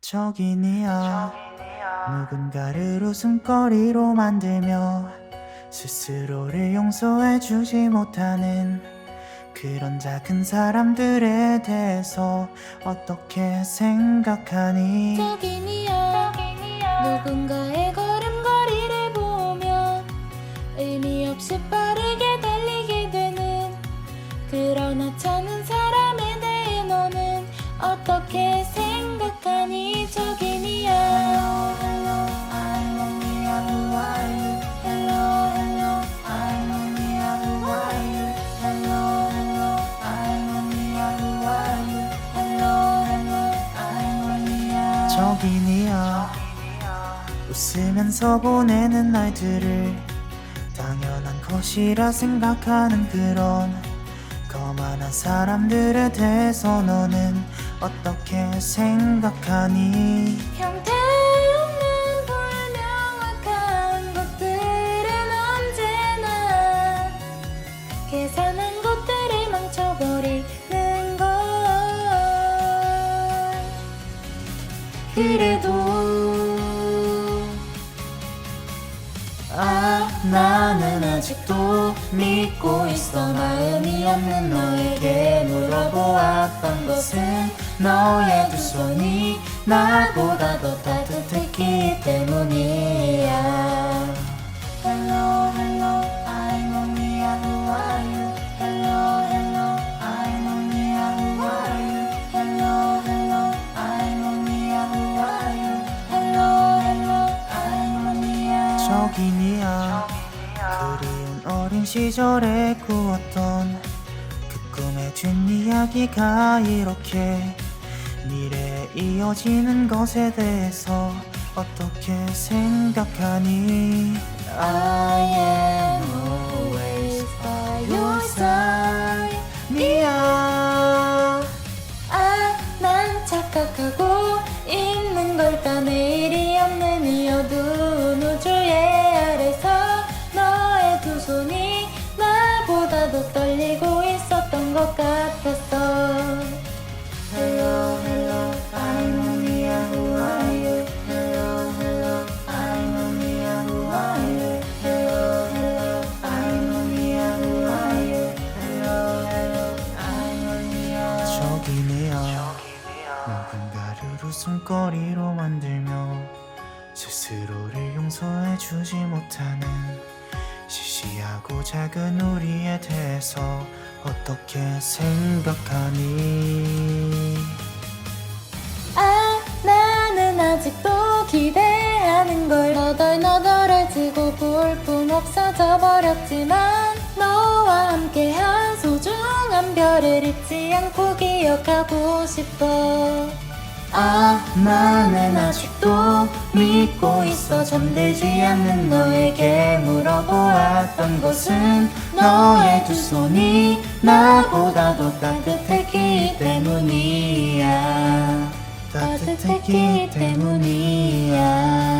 저기니야 누군가를 웃음거리로 만들며 스스로를 용서해 주지 못하는 그런 작은 사람들에 대해서 어떻게 생각하니? 저기니야 누군가의 걸음걸이를 보면 의미 없이 빠르게 달리게 되는 그러나 찾는 사람에 대해 너는 어떻게 생각하니 저기니야 웃으면서 보내는 날들을 당연한 것이라 생각하는 그런 거만한 사람들에 대해서 너는 어떻게 생각하니? 형태없는 불명확한 것들은 언제나 계산한 것 그래도 아 나는 아직도 믿고 있어. 마음이 없는 너에게 물어보았던 것은 너의 두 손이 나보다 더 저기니야. 그리운 어린 시절에 꾸었던 그 꿈의 뒷이야기가 이렇게 미래에 이어지는 것에 대해서 어떻게 생각하니? I am 것 같았어 Hello, hello, I'm only a who are you Hello, hello, I'm only a who are you Hello, hello, I'm only a who are you Hello, hello, I'm only a 저기네요 누군가를 웃음거리로 만들며 스스로를 용서해 주지 못하는 시시하고 작은 우리에 대해서 어떻게 생각하니? 아 나는 아직도 기대하는 걸 너덜너덜해지고 볼품 없어져 버렸지만 너와 함께한 소중한 별을 잊지 않고 기억하고 싶어 아 나는 아직도 믿고 있어 잠들지 않는 너에게 물어보았던 것은 너의 두 손이 나보다 더 따뜻했기 때문이야. 따뜻했기 때문이야